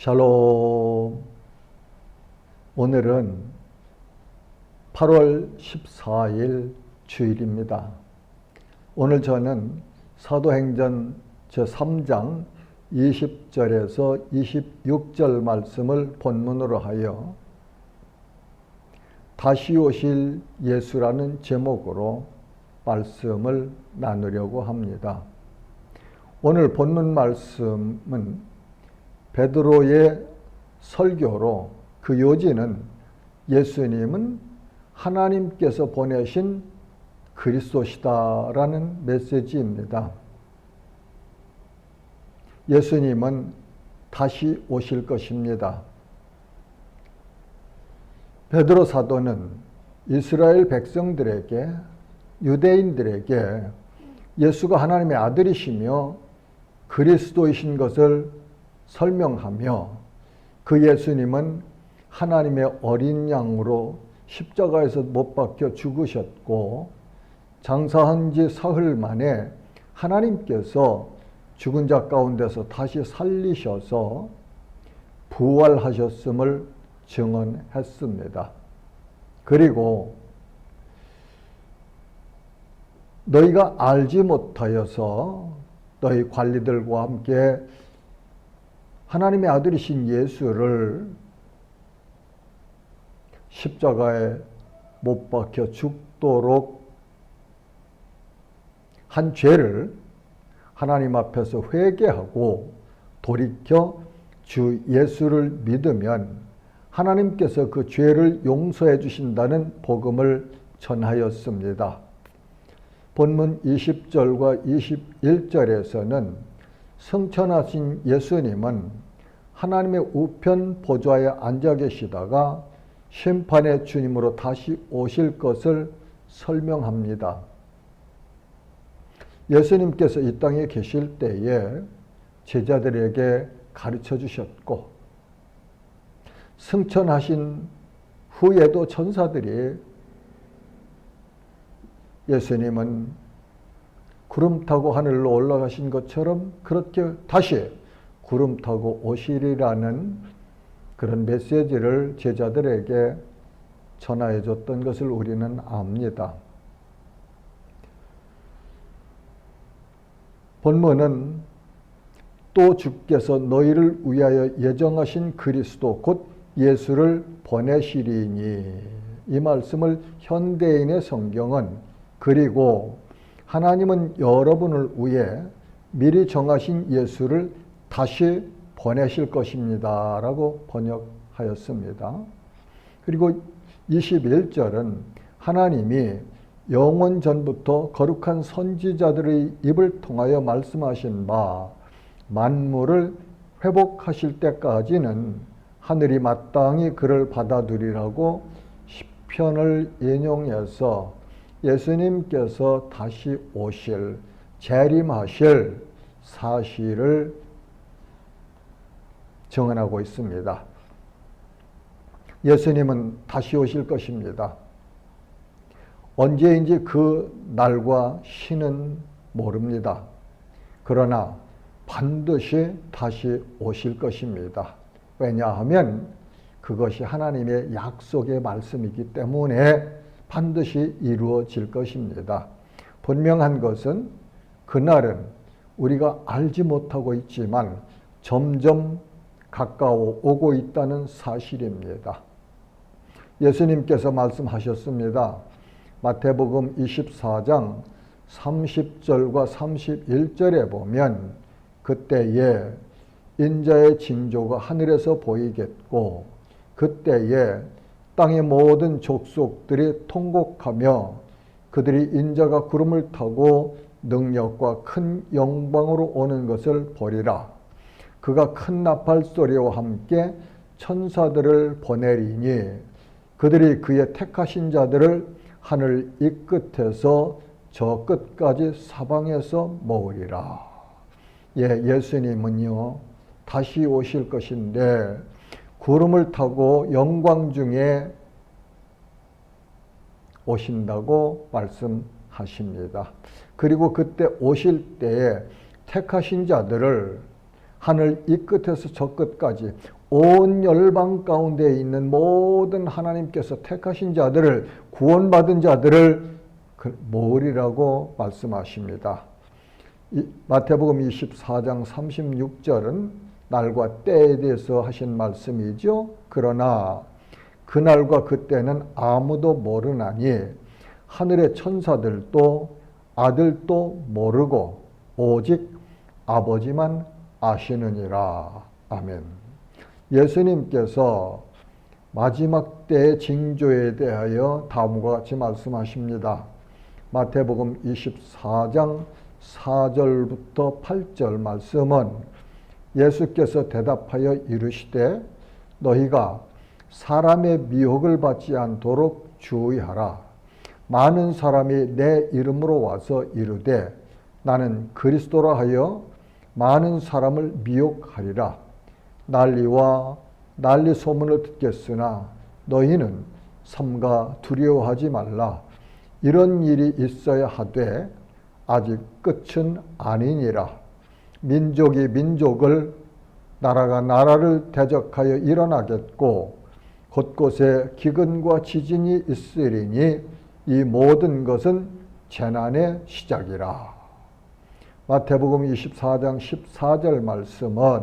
샬롬. 오늘은 8월 14일 주일입니다. 오늘 저는 사도행전 제3장 20절에서 26절 말씀을 본문으로 하여 다시 오실 예수라는 제목으로 말씀을 나누려고 합니다. 오늘 본문 말씀은 베드로의 설교로 그 요지는 예수님은 하나님께서 보내신 그리스도시다라는 메시지입니다. 예수님은 다시 오실 것입니다. 베드로 사도는 이스라엘 백성들에게 유대인들에게 예수가 하나님의 아들이시며 그리스도이신 것을 설명하며 그 예수님은 하나님의 어린 양으로 십자가에서 못 박혀 죽으셨고 장사한 지 사흘 만에 하나님께서 죽은 자 가운데서 다시 살리셔서 부활하셨음을 증언했습니다. 그리고 너희가 알지 못하여서 너희 관리들과 함께 하나님의 아들이신 예수를 십자가에 못 박혀 죽도록 한 죄를 하나님 앞에서 회개하고 돌이켜 주 예수를 믿으면 하나님께서 그 죄를 용서해 주신다는 복음을 전하였습니다. 본문 20절과 21절에서는 성천하신 예수님은 하나님의 우편 보좌에 앉아 계시다가 심판의 주님으로 다시 오실 것을 설명합니다. 예수님께서 이 땅에 계실 때에 제자들에게 가르쳐 주셨고 승천하신 후에도 천사들이 예수님은 구름 타고 하늘로 올라가신 것처럼 그렇게 다시 구름 타고 오시리라는 그런 메시지를 제자들에게 전하여 줬던 것을 우리는 압니다. 본문은 또 주께서 너희를 위하여 예정하신 그리스도 곧 예수를 보내시리니 이 말씀을 현대인의 성경은 그리고 하나님은 여러분을 위해 미리 정하신 예수를 다시 보내실 것입니다. 라고 번역하였습니다. 그리고 21절은 하나님이 영원 전부터 거룩한 선지자들의 입을 통하여 말씀하신 바 만물을 회복하실 때까지는 하늘이 마땅히 그를 받아들이라고 시편을 인용해서 예수님께서 다시 오실 재림하실 사실을 정언하고 있습니다. 예수님은 다시 오실 것입니다. 언제인지 그 날과 시는 모릅니다. 그러나 반드시 다시 오실 것입니다. 왜냐하면 그것이 하나님의 약속의 말씀이기 때문에 반드시 이루어질 것입니다. 분명한 것은 그날은 우리가 알지 못하고 있지만 점점 가까워 오고 있다는 사실입니다. 예수님께서 말씀하셨습니다. 마태복음 24장 30절과 31절에 보면 그때에 인자의 징조가 하늘에서 보이겠고 그때에 땅의 모든 족속들이 통곡하며 그들이 인자가 구름을 타고 능력과 큰 영광으로 오는 것을 보리라. 그가 큰 나팔 소리와 함께 천사들을 보내리니 그들이 그의 택하신 자들을 하늘 이 끝에서 저 끝까지 사방에서 모으리라. 예, 예수님은요, 다시 오실 것인데, 구름을 타고 영광 중에 오신다고 말씀하십니다. 그리고 그때 오실 때에 택하신 자들을 하늘 이 끝에서 저 끝까지 온 열방 가운데 있는 모든 하나님께서 택하신 자들을 구원받은 자들을 그 모으리라고 말씀하십니다. 마태복음 24장 36절은 날과 때에 대해서 하신 말씀이죠. 그러나 그날과 그때는 아무도 모르나니 하늘의 천사들도 아들도 모르고 오직 아버지만 아시느니라. 아멘. 예수님께서 마지막 때의 징조에 대하여 다음과 같이 말씀하십니다. 마태복음 24장 4절부터 8절 말씀은 예수께서 대답하여 이르시되 너희가 사람의 미혹을 받지 않도록 주의하라. 많은 사람이 내 이름으로 와서 이르되 나는 그리스도라 하여 많은 사람을 미혹하리라. 난리와 난리 소문을 듣겠으나 너희는 삼가 두려워하지 말라. 이런 일이 있어야 하되 아직 끝은 아니니라. 민족이 민족을 나라가 나라를 대적하여 일어나겠고 곳곳에 기근과 지진이 있으리니 이 모든 것은 재난의 시작이라. 마태복음 24장 14절 말씀은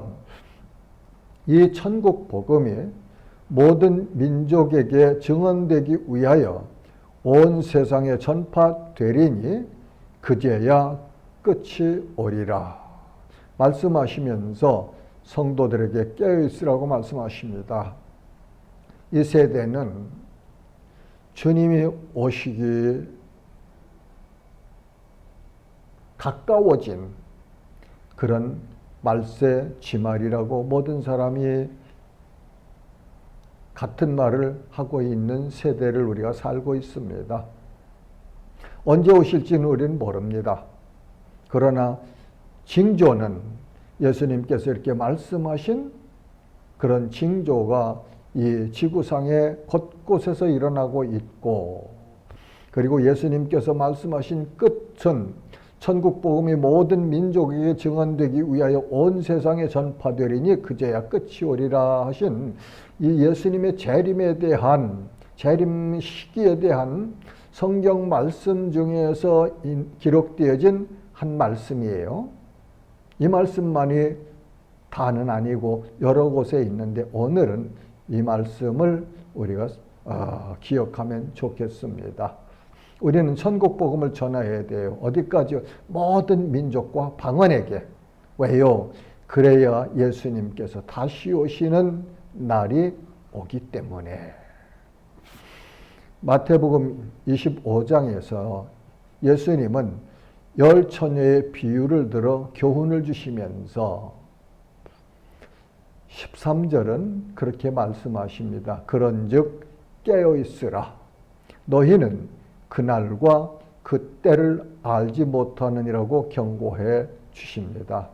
이 천국 복음이 모든 민족에게 증언되기 위하여 온 세상에 전파되리니 그제야 끝이 오리라. 말씀하시면서 성도들에게 깨어있으라고 말씀하십니다. 이 세대는 주님이 오시기 가까워진 그런 말세 지말이라고 모든 사람이 같은 말을 하고 있는 세대를 우리가 살고 있습니다. 언제 오실지는 우리는 모릅니다. 그러나 징조는 예수님께서 이렇게 말씀하신 그런 징조가 이 지구상의 곳곳에서 일어나고 있고 그리고 예수님께서 말씀하신 끝은 천국 복음이 모든 민족에게 증언되기 위하여 온 세상에 전파되리니 그제야 끝이 오리라 하신 이 예수님의 재림에 대한 재림 시기에 대한 성경 말씀 중에서 기록되어진 한 말씀이에요. 이 말씀만이 다는 아니고 여러 곳에 있는데 오늘은 이 말씀을 우리가 어, 기억하면 좋겠습니다. 우리는 천국 복음을 전해야 돼요. 어디까지 모든 민족과 방언에게 왜요? 그래야 예수님께서 다시 오시는 날이 오기 때문에 마태복음 25장에서 예수님은 열 처녀의 비유를 들어 교훈을 주시면서 13절은 그렇게 말씀하십니다. 그런즉 깨어 있으라. 너희는 그날과 그 때를 알지 못하느니라고 경고해 주십니다.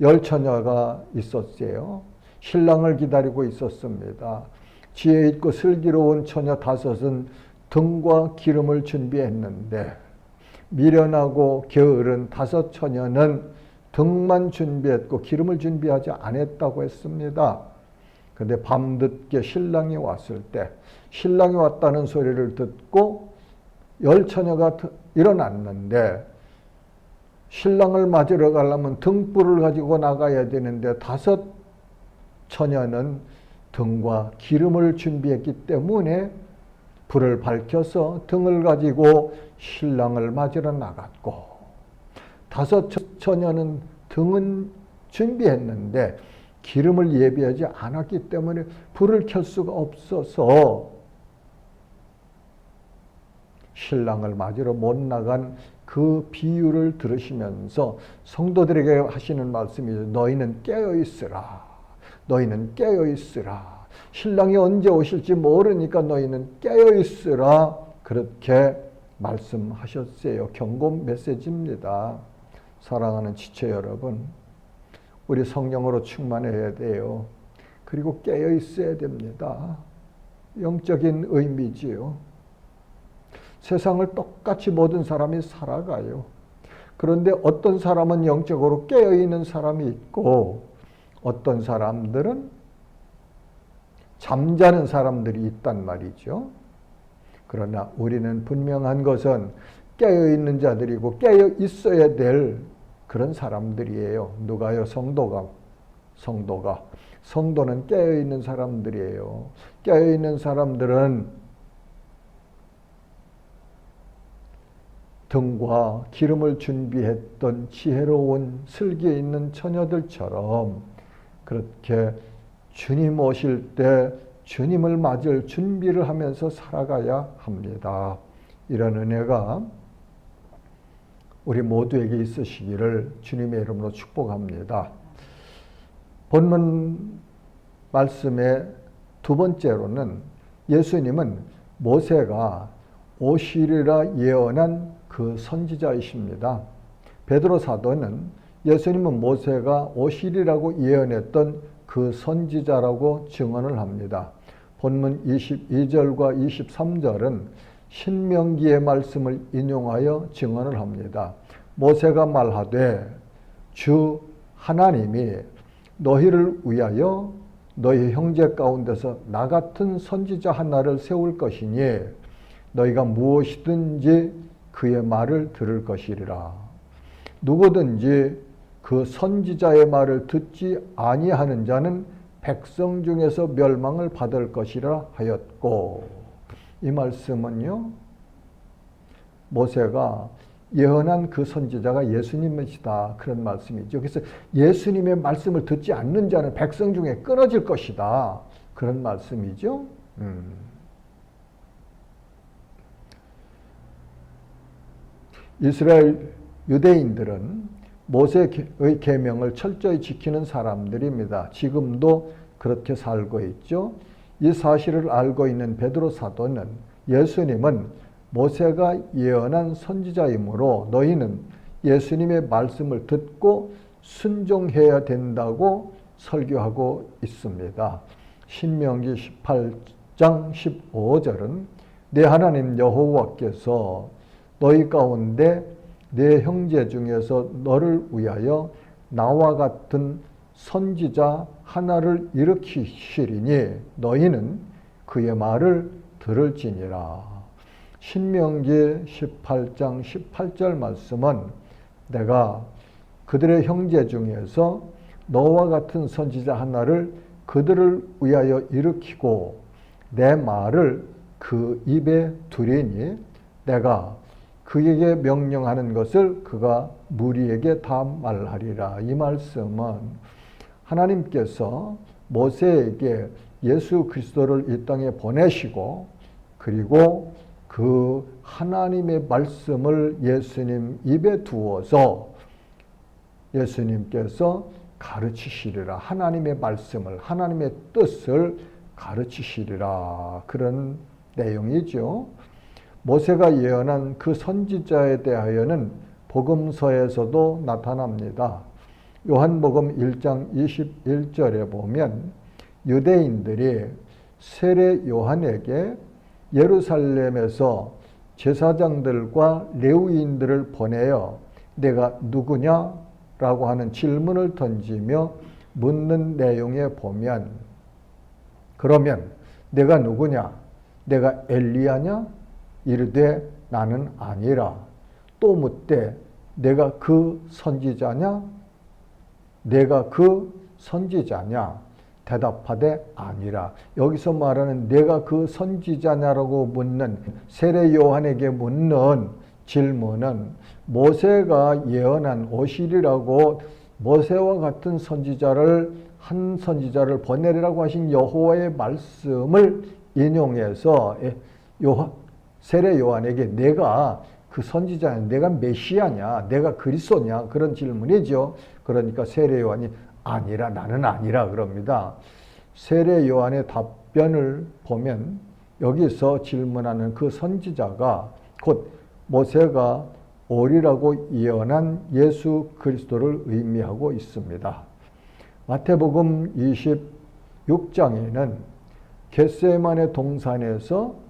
열 처녀가 있었어요. 신랑을 기다리고 있었습니다. 지혜 있고 슬기로운 처녀 다섯은 등과 기름을 준비했는데 미련하고 게으른 다섯 처녀는 등만 준비했고 기름을 준비하지 않았다고 했습니다. 근데 밤늦게 신랑이 왔을 때 신랑이 왔다는 소리를 듣고 열 처녀가 일어났는데 신랑을 맞으러 가려면 등불을 가지고 나가야 되는데 다섯 처녀는 등과 기름을 준비했기 때문에 불을 밝혀서 등을 가지고 신랑을 맞으러 나갔고 다섯 처녀는 등은 준비했는데 기름을 예비하지 않았기 때문에 불을 켤 수가 없어서 신랑을 맞으러 못 나간 그 비유를 들으시면서 성도들에게 하시는 말씀이 너희는 깨어 있으라. 너희는 깨어 있으라. 신랑이 언제 오실지 모르니까 너희는 깨어 있으라. 그렇게 말씀하셨어요. 경고 메시지입니다. 사랑하는 지체 여러분, 우리 성령으로 충만해야 돼요. 그리고 깨어 있어야 됩니다. 영적인 의미지요. 세상을 똑같이 모든 사람이 살아가요. 그런데 어떤 사람은 영적으로 깨어 있는 사람이 있고 어떤 사람들은 잠자는 사람들이 있단 말이죠. 그러나 우리는 분명한 것은 깨어 있는 자들이고 깨어 있어야 될 그런 사람들이에요. 누가요? 성도가 성도가 성도는 깨어 있는 사람들이에요. 깨어 있는 사람들은 등과 기름을 준비했던 지혜로운 슬기에 있는 처녀들처럼 그렇게 주님 오실 때 주님을 맞을 준비를 하면서 살아가야 합니다. 이런 은혜가 우리 모두에게 있으시기를 주님의 이름으로 축복합니다. 본문 말씀의 두 번째로는 예수님은 모세가 오시리라 예언한 그 선지자이십니다. 베드로 사도는 예수님은 모세가 오시리라고 예언했던 그 선지자라고 증언을 합니다. 본문 22절과 23절은 신명기의 말씀을 인용하여 증언을 합니다. 모세가 말하되 주 하나님이 너희를 위하여 너희 형제 가운데서 나 같은 선지자 하나를 세울 것이니 너희가 무엇이든지 그의 말을 들을 것이리라. 누구든지 그 선지자의 말을 듣지 아니하는 자는 백성 중에서 멸망을 받을 것이라 하였고 이 말씀은요 모세가 예언한 그 선지자가 예수님이시다 그런 말씀이죠. 그래서 예수님의 말씀을 듣지 않는 자는 백성 중에 끊어질 것이다 그런 말씀이죠. 음. 이스라엘 유대인들은 모세의 계명을 철저히 지키는 사람들입니다. 지금도 그렇게 살고 있죠. 이 사실을 알고 있는 베드로 사도는 예수님은 모세가 예언한 선지자이므로 너희는 예수님의 말씀을 듣고 순종해야 된다고 설교하고 있습니다. 신명기 18장 15절은 내 하나님 여호와께서 너희 가운데 내 형제 중에서 너를 위하여 나와 같은 선지자 하나를 일으키시리니 너희는 그의 말을 들을지니라. 신명기 18장 18절 말씀은 내가 그들의 형제 중에서 너와 같은 선지자 하나를 그들을 위하여 일으키고 내 말을 그 입에 두리니 내가 그에게 명령하는 것을 그가 무리에게 다 말하리라. 이 말씀은 하나님께서 모세에게 예수 그리스도를 이 땅에 보내시고 그리고 그 하나님의 말씀을 예수님 입에 두어서 예수님께서 가르치시리라. 하나님의 말씀을, 하나님의 뜻을 가르치시리라. 그런 내용이죠. 모세가 예언한 그 선지자에 대하여는 복음서에서도 나타납니다. 요한복음 1장 21절에 보면 유대인들이 세례 요한에게 예루살렘에서 제사장들과 레위인들을 보내어 내가 누구냐라고 하는 질문을 던지며 묻는 내용에 보면 그러면 내가 누구냐? 내가 엘리야냐? 이르되 나는 아니라 또 묻되 내가 그 선지자냐? 내가 그 선지자냐? 대답하되 아니라 여기서 말하는 내가 그 선지자냐라고 묻는 세례 요한에게 묻는 질문은 모세가 예언한 오시리라고 모세와 같은 선지자를 한 선지자를 보내리라고 하신 여호와의 말씀을 인용해서 요한 세례 요한에게 내가 그 선지자냐, 내가 메시아냐, 내가 그리스도냐 그런 질문이죠. 그러니까 세례 요한이 아니라 나는 아니라 그럽니다. 세례 요한의 답변을 보면 여기서 질문하는 그 선지자가 곧 모세가 오리라고 예언한 예수 그리스도를 의미하고 있습니다. 마태복음 26장에는 겟세만의 동산에서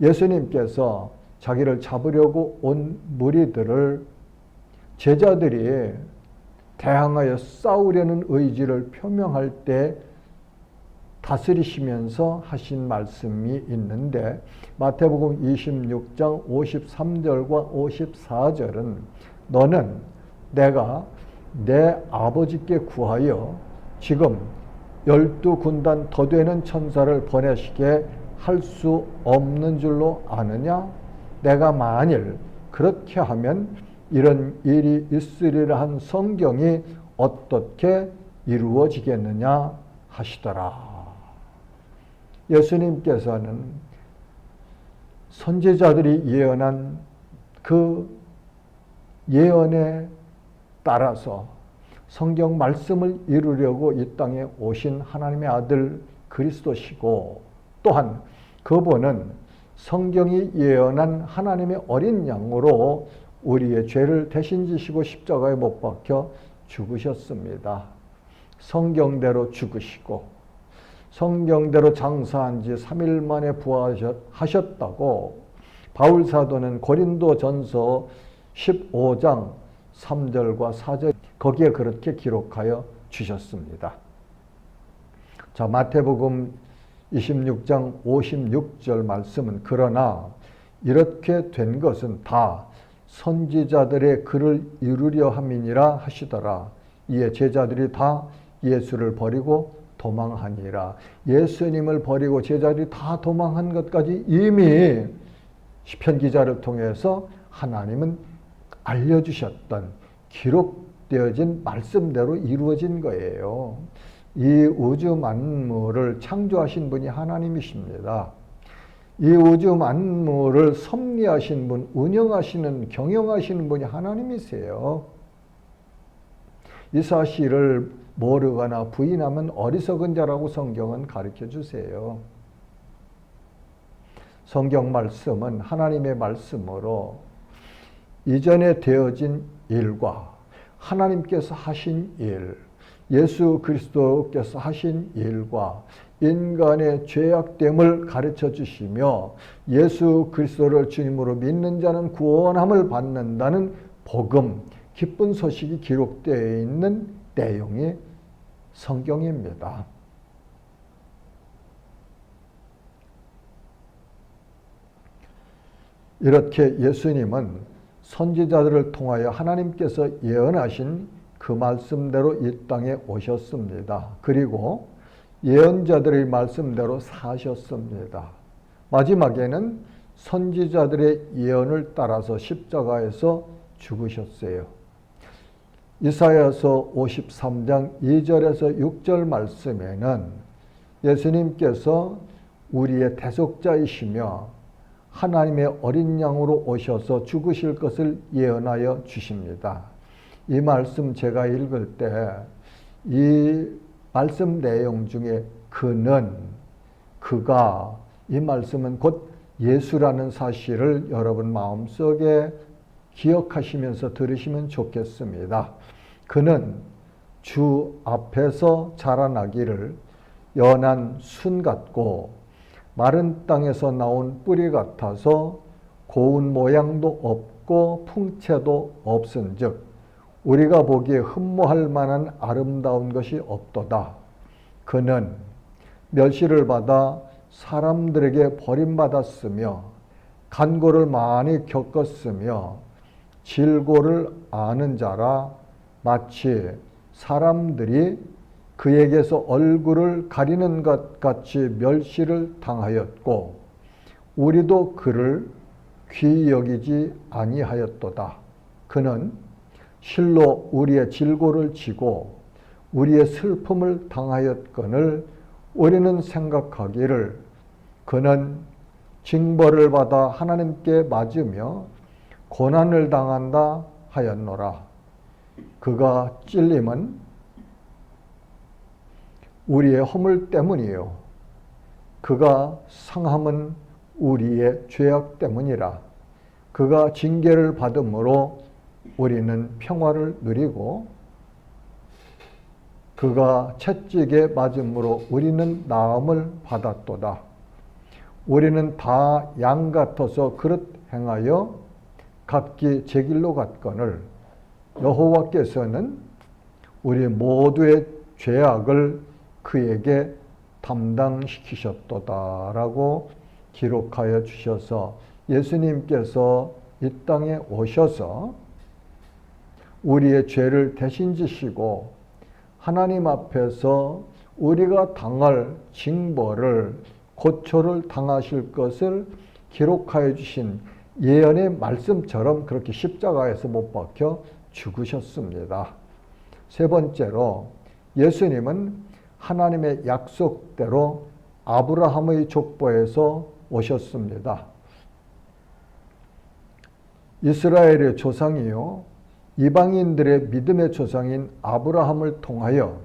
예수님께서 자기를 잡으려고 온 무리들을 제자들이 대항하여 싸우려는 의지를 표명할 때 다스리시면서 하신 말씀이 있는데 마태복음 26장 53절과 54절은 너는 내가 내 아버지께 구하여 지금 열두 군단 더 되는 천사를 보내시게 할 수 없는 줄로 아느냐? 내가 만일 그렇게 하면 이런 일이 있으리라 한 성경이 어떻게 이루어지겠느냐 하시더라. 예수님께서는 선지자들이 예언한 그 예언에 따라서 성경 말씀을 이루려고 이 땅에 오신 하나님의 아들 그리스도시고 또한 그분은 성경이 예언한 하나님의 어린 양으로 우리의 죄를 대신 지시고 십자가에 못 박혀 죽으셨습니다. 성경대로 죽으시고 성경대로 장사한 지 3일 만에 부활하셨다고 바울 사도는 고린도 전서 15장 3절과 4절 거기에 그렇게 기록하여 주셨습니다. 자, 마태복음 26장 56절 말씀은 그러나 이렇게 된 것은 다 선지자들의 글을 이루려 함이니라 하시더라. 이에 제자들이 다 예수를 버리고 도망하니라. 예수님을 버리고 제자들이 다 도망한 것까지 이미 시편 기자를 통해서 하나님은 알려주셨던 기록되어진 말씀대로 이루어진 거예요. 이 우주 만물을 창조하신 분이 하나님이십니다. 이 우주 만물을 섭리하신 분, 운영하시는, 경영하시는 분이 하나님이세요. 이 사실을 모르거나 부인하면 어리석은 자라고 성경은 가르쳐 주세요. 성경 말씀은 하나님의 말씀으로 이전에 되어진 일과 하나님께서 하신 일, 예수 그리스도께서 하신 일과 인간의 죄악됨을 가르쳐 주시며 예수 그리스도를 주님으로 믿는 자는 구원함을 받는다는 복음, 기쁜 소식이 기록되어 있는 내용이 성경입니다. 이렇게 예수님은 선지자들을 통하여 하나님께서 예언하신 그 말씀대로 이 땅에 오셨습니다. 그리고 예언자들의 말씀대로 사셨습니다. 마지막에는 선지자들의 예언을 따라서 십자가에서 죽으셨어요. 이사야서 53장 2절에서 6절 말씀에는 예수님께서 우리의 대속자이시며 하나님의 어린 양으로 오셔서 죽으실 것을 예언하여 주십니다. 이 말씀 제가 읽을 때 이 말씀 내용 중에 그는 그가 이 말씀은 곧 예수라는 사실을 여러분 마음속에 기억하시면서 들으시면 좋겠습니다. 그는 주 앞에서 자라나기를 연한 순 같고 마른 땅에서 나온 뿌리 같아서 고운 모양도 없고 풍채도 없은즉 우리가 보기에 흠모할 만한 아름다운 것이 없도다. 그는 멸시를 받아 사람들에게 버림받았으며 간고를 많이 겪었으며 질고를 아는 자라 마치 사람들이 그에게서 얼굴을 가리는 것 같이 멸시를 당하였고 우리도 그를 귀 여기지 아니하였도다. 그는 실로 우리의 질고를 지고 우리의 슬픔을 당하였건을 우리는 생각하기를 그는 징벌을 받아 하나님께 맞으며 고난을 당한다 하였노라. 그가 찔림은 우리의 허물 때문이요. 그가 상함은 우리의 죄악 때문이라. 그가 징계를 받음으로 우리는 평화를 누리고 그가 채찍에 맞음으로 우리는 나음을 받았도다. 우리는 다 양 같아서 그릇 행하여 각기 제 길로 갔거늘 여호와께서는 우리 모두의 죄악을 그에게 담당시키셨도다라고 기록하여 주셔서 예수님께서 이 땅에 오셔서 우리의 죄를 대신 지시고 하나님 앞에서 우리가 당할 징벌을 고초를 당하실 것을 기록하여 주신 예언의 말씀처럼 그렇게 십자가에서 못 박혀 죽으셨습니다. 세 번째로 예수님은 하나님의 약속대로 아브라함의 족보에서 오셨습니다. 이스라엘의 조상이요 이방인들의 믿음의 조상인 아브라함을 통하여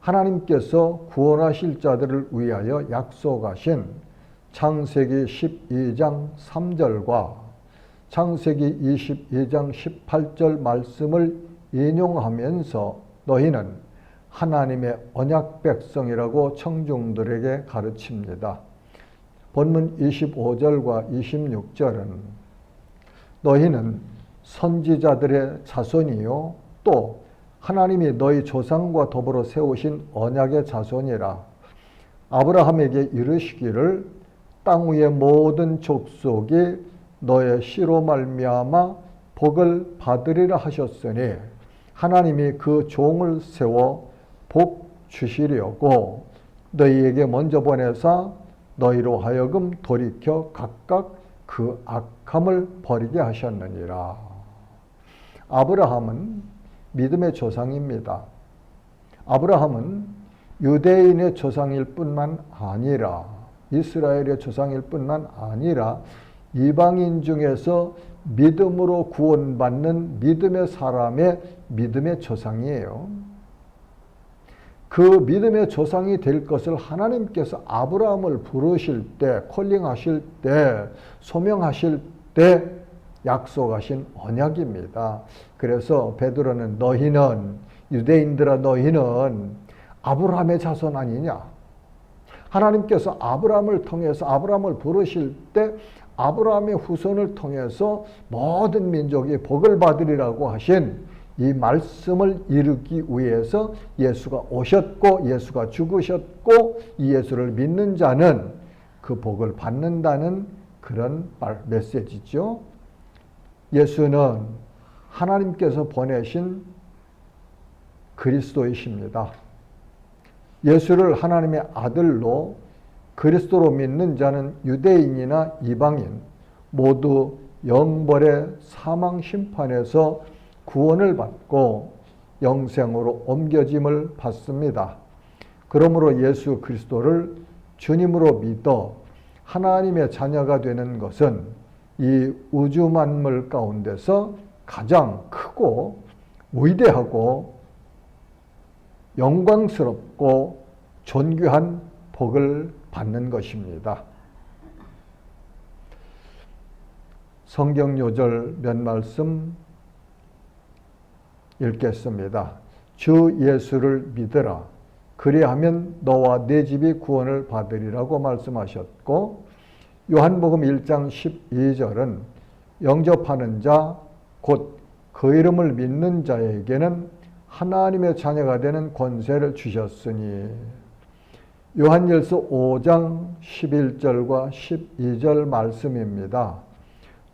하나님께서 구원하실 자들을 위하여 약속하신 창세기 12장 3절과 창세기 22장 18절 말씀을 인용하면서 너희는 하나님의 언약 백성이라고 청중들에게 가르칩니다. 본문 25절과 26절은 너희는 선지자들의 자손이요 또 하나님이 너희 조상과 더불어 세우신 언약의 자손이라 아브라함에게 이르시기를 땅 위의 모든 족속이 너의 씨로 말미암아 복을 받으리라 하셨으니 하나님이 그 종을 세워 복 주시려고 너희에게 먼저 보내사 너희로 하여금 돌이켜 각각 그 악함을 버리게 하셨느니라. 아브라함은 믿음의 조상입니다. 아브라함은 유대인의 조상일 뿐만 아니라 이스라엘의 조상일 뿐만 아니라 이방인 중에서 믿음으로 구원받는 믿음의 사람의 믿음의 조상이에요. 그 믿음의 조상이 될 것을 하나님께서 아브라함을 부르실 때, 콜링하실 때, 소명하실 때 약속하신 언약입니다. 그래서 베드로는 너희는 유대인들아 너희는 아브라함의 자손 아니냐? 하나님께서 아브라함을 통해서 아브라함을 부르실 때 아브라함의 후손을 통해서 모든 민족이 복을 받으리라고 하신 이 말씀을 이루기 위해서 예수가 오셨고 예수가 죽으셨고 이 예수를 믿는 자는 그 복을 받는다는 그런 메시지죠. 예수는 하나님께서 보내신 그리스도이십니다. 예수를 하나님의 아들로 그리스도로 믿는 자는 유대인이나 이방인 모두 영벌의 사망 심판에서 구원을 받고 영생으로 옮겨짐을 받습니다. 그러므로 예수 그리스도를 주님으로 믿어 하나님의 자녀가 되는 것은 이 우주 만물 가운데서 가장 크고 위대하고 영광스럽고 존귀한 복을 받는 것입니다. 성경 요절 몇 말씀 읽겠습니다. 주 예수를 믿으라. 그리하면 너와 내 집이 구원을 받으리라고 말씀하셨고 요한복음 1장 12절은 영접하는 자, 곧 그 이름을 믿는 자에게는 하나님의 자녀가 되는 권세를 주셨으니 요한일서 5장 11절과 12절 말씀입니다.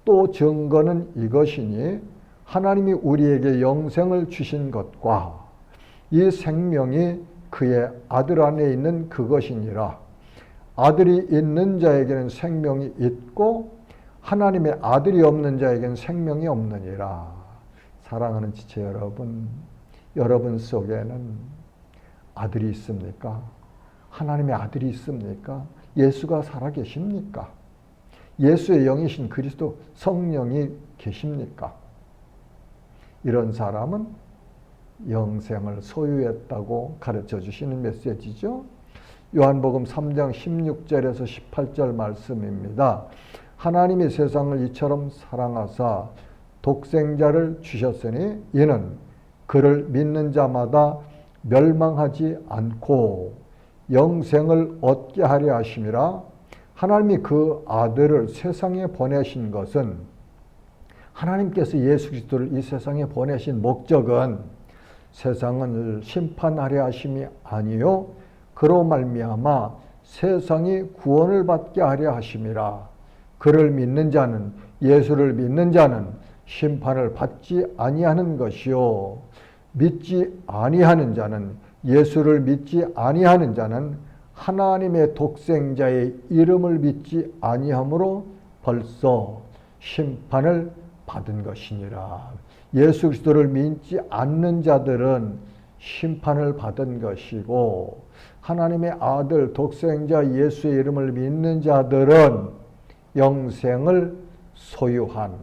또 증거는 이것이니 하나님이 우리에게 영생을 주신 것과 이 생명이 그의 아들 안에 있는 그것이니라. 아들이 있는 자에게는 생명이 있고 하나님의 아들이 없는 자에게는 생명이 없느니라. 사랑하는 지체 여러분, 여러분 속에는 아들이 있습니까? 하나님의 아들이 있습니까? 예수가 살아 계십니까? 예수의 영이신 그리스도 성령이 계십니까? 이런 사람은 영생을 소유했다고 가르쳐 주시는 메시지죠. 요한복음 3장 16절에서 18절 말씀입니다. 하나님이 세상을 이처럼 사랑하사 독생자를 주셨으니 이는 그를 믿는 자마다 멸망하지 않고 영생을 얻게 하려 하심이라 하나님이 그 아들을 세상에 보내신 것은 하나님께서 예수 그리스도를 이 세상에 보내신 목적은 세상을 심판하려 하심이 아니요 그로 말미암아 세상이 구원을 받게 하려 하심이라 그를 믿는 자는 예수를 믿는 자는 심판을 받지 아니하는 것이요 믿지 아니하는 자는 예수를 믿지 아니하는 자는 하나님의 독생자의 이름을 믿지 아니하므로 벌써 심판을 받은 것이니라. 예수 그리스도를 믿지 않는 자들은 심판을 받은 것이고 하나님의 아들 독생자 예수의 이름을 믿는 자들은 영생을 소유한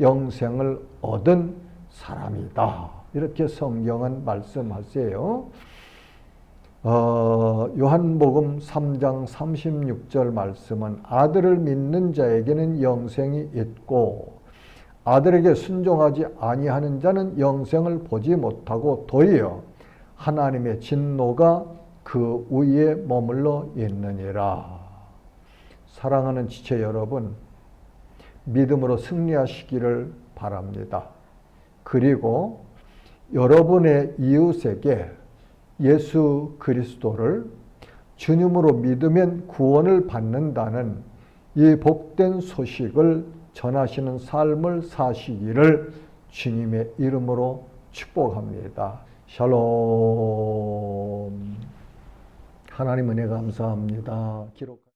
영생을 얻은 사람이다. 이렇게 성경은 말씀하세요. 어, 요한복음 3장 36절 말씀은 아들을 믿는 자에게는 영생이 있고 아들에게 순종하지 아니하는 자는 영생을 보지 못하고 도리어 하나님의 진노가 그 위에 머물러 있느니라. 사랑하는 지체 여러분, 믿음으로 승리하시기를 바랍니다. 그리고 여러분의 이웃에게 예수 그리스도를 주님으로 믿으면 구원을 받는다는 이 복된 소식을 전하시는 삶을 사시기를 주님의 이름으로 축복합니다. 샬롬. 하나님 은혜 감사합니다. 기록